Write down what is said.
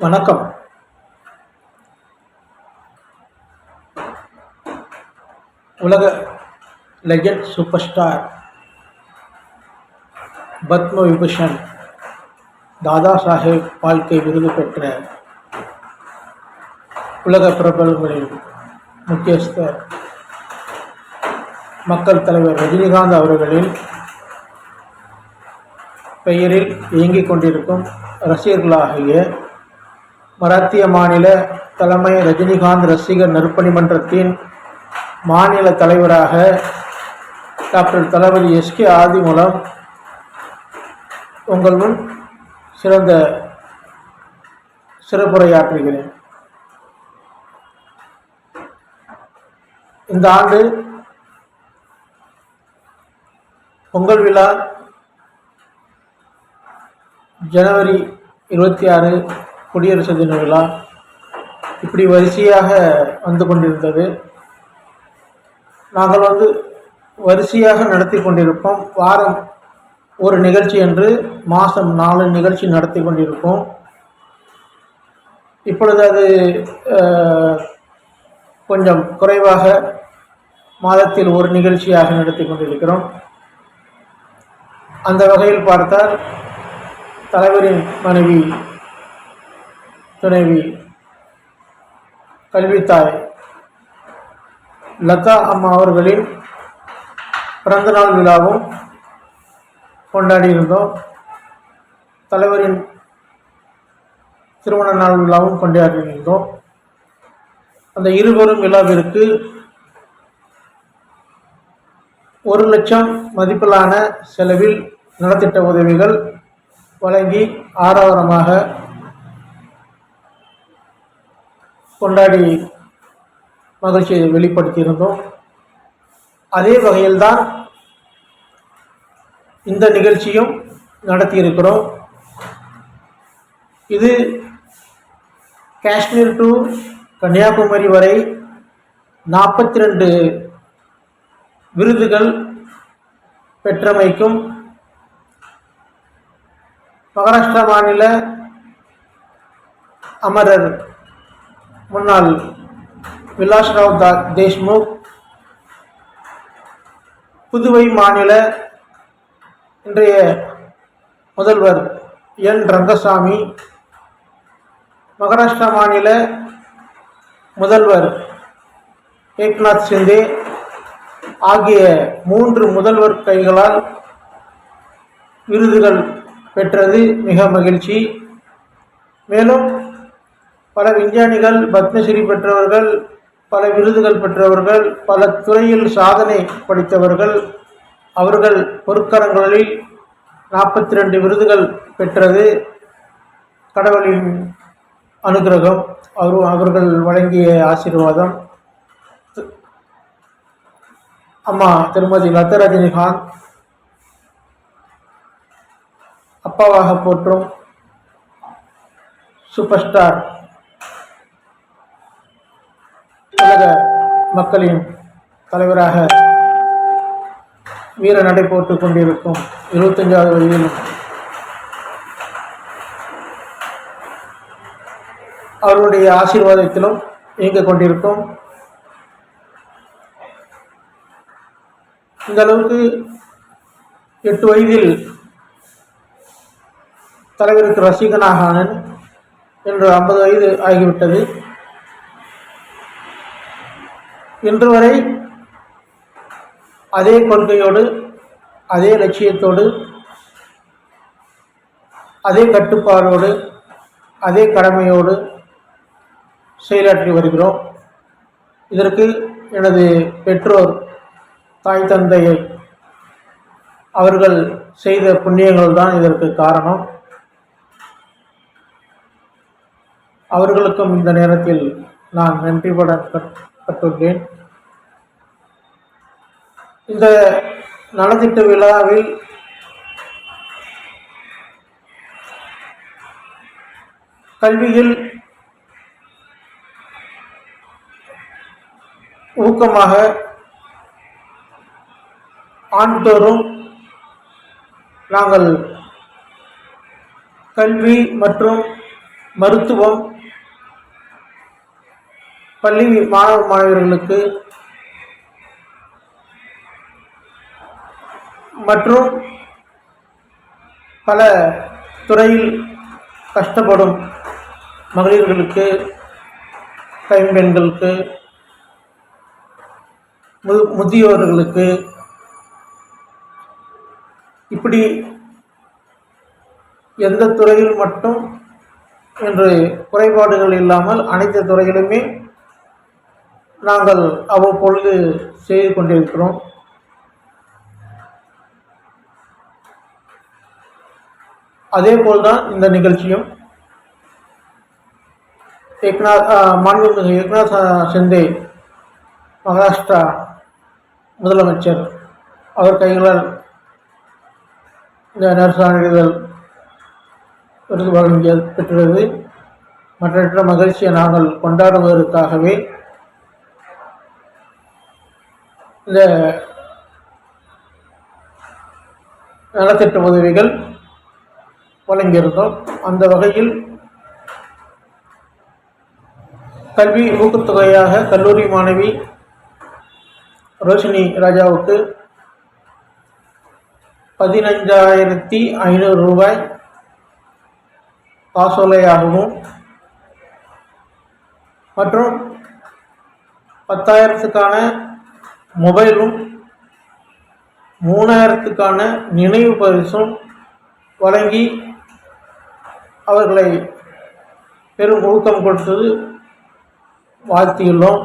வணக்கம். உலக legend super star Padma Vibhushan Dada Saheb வாழ்க்கை விருது பெற்ற உலக பிரபலங்களின் முக்கியஸ்தர் மக்கள் தலைவர் ரஜினிகாந்த் அவர்களின் பெயரில் இயங்கிக் கொண்டிருக்கும் ரசிகர்களாகிய மராத்திய மாநில தலைமை ரஜினிகாந்த் ரசிகர் நற்பணி மன்றத்தின் மாநில தலைவராக டாக்டர் தளபதி எஸ்கே ஆதிமூலம் உங்கள் முன் சிறந்த சிறப்புரையாற்றுகிறேன். இந்த ஆண்டு பொங்கல் விழா ஜனவரி இருபத்தி ஆறு குடியரசு தின விழா இப்படி வரிசையாக வந்து கொண்டிருந்தது. நாங்கள் வந்து வரிசையாக நடத்தி கொண்டிருப்போம். வாரம் ஒரு நிகழ்ச்சி என்று மாதம் நாலு நிகழ்ச்சி நடத்தி கொண்டிருப்போம். இப்பொழுது அது கொஞ்சம் குறைவாக மாதத்தில் ஒரு நிகழ்ச்சியாக நடத்தி கொண்டிருக்கிறோம். அந்த வகையில் பார்த்தால் தலைவரின் மனைவி துணைவி கல்வித்தாய். லதா அம்மா அவர்களின் பிறந்தநாள் விழாவும் கொண்டாடியிருந்தோம். தலைவரின் திருமண நாள் விழாவும் கொண்டாடியிருந்தோம். அந்த இருவரும் விழாவிற்கு ஒரு லட்சம் மதிப்பிலான செலவில் நலத்திட்ட உதவிகள் வழங்கி ஆரவாரமாக கொண்டாடி மகிழ்ச்சியை வெளிப்படுத்தியிருந்தோம். அதே வகையில்தான் இந்த நிகழ்ச்சியும் நடத்தியிருக்கிறோம். இது காஷ்மீர் டு கன்னியாகுமரி வரை நாற்பத்தி ரெண்டு விருதுகள் பெற்றமைக்கும் மகாராஷ்டிரா மாநில அமரர் முன்னாள் விலாஸ்ராவ் தா தேஷ்முக் புதுவை மாநில இன்றைய முதல்வர் என். ரங்கசாமி மகாராஷ்டிரா மாநில முதல்வர் ஏக்நாத் சிந்தே ஆகிய மூன்று முதல்வர் கைகளால் விருதுகள் பெற்றது மிக மகிழ்ச்சி. மேலும் பல விஞ்ஞானிகள் பத்மஸ்ரீ பெற்றவர்கள் பல விருதுகள் பெற்றவர்கள் பல துறையில் சாதனை படைத்தவர்கள் அவர்கள் பொற்கரங்களில் நாற்பத்தி ரெண்டு விருதுகள் பெற்றது. கடவுளின் அனுகிரகம் அவர் அவர்கள் வழங்கிய ஆசீர்வாதம். அம்மா திருமதி லதா ரஜினிகாந்த் அப்பாவாக போற்றும் சூப்பர் ஸ்டார் உலக மக்களின் தலைவராக வீர நடை போட்டுக் கொண்டிருக்கும் இருபத்தஞ்சாவது வயதிலும் அவருடைய ஆசீர்வாதத்திலும் இயங்கிக் கொண்டிருக்கும். இந்த அளவுக்கு எட்டு வயதில் தலைவருக்கு ரசிகனாக ஆனேன். என்று ஐம்பது வயது ஆகிவிட்டது. இன்று வரை அதே கொள்கையோடு அதே லட்சியத்தோடு அதே கட்டுப்பாடோடு அதே கடமையோடு செயலாற்றி வருகிறோம். இதற்கு எனது பெற்றோர் தாய் தந்தையை அவர்கள் செய்த புண்ணியங்கள் தான் இதற்கு காரணம். அவர்களுக்கும் இந்த நேரத்தில் நான் நன்றிபட பட்டுள்ளேன் இந்த நலத்திட்ட விழாவில் கல்வியில் ஊக்கமாக ஆண்டுதோறும் நாங்கள் கல்வி மற்றும் மருத்துவம் பள்ளி மாணவ மாணவர்களுக்கு மற்றும் பல துறையில் கஷ்டப்படும் மகளிர்களுக்கு கைம்பெண்களுக்கு மு முதியோர்களுக்கு இப்படி எந்த துறையில் மட்டும் என்று குறைபாடுகள் இல்லாமல் அனைத்து துறைகளுமே நாங்கள் அவ்வப்பொழுது செய்து கொண்டிருக்கிறோம். அதேபோல் தான் இந்த நிகழ்ச்சியும். ஏக்நாத் மாண்புமிகு ஏக்நாத் சிந்தே மகாராஷ்டிரா முதலமைச்சர் அவர் கைகளால் இந்த நரசாணிகள் விருது வழங்கியது பெற்றது. மற்ற மகிழ்ச்சியை நாங்கள் கொண்டாடுவதற்காகவே இந்த நலத்திட்ட உதவிகள் வழங்கியிருந்தோம். அந்த வகையில் கல்வி ஊக்கத்தொகையாக கல்லூரி மாணவி ரோஷினி ராஜாவுக்கு பதினைஞ்சாயிரத்தி ஐநூறு ரூபாய் காசோலையாகவும் மற்றும் பத்தாயிரத்துக்கான மொபைலும் மூணாயிரத்துக்கான நினைவு பரிசும் வழங்கி அவர்களை பெரும் ஊக்கம் கொடுத்தது வாழ்த்தியுள்ளோம்.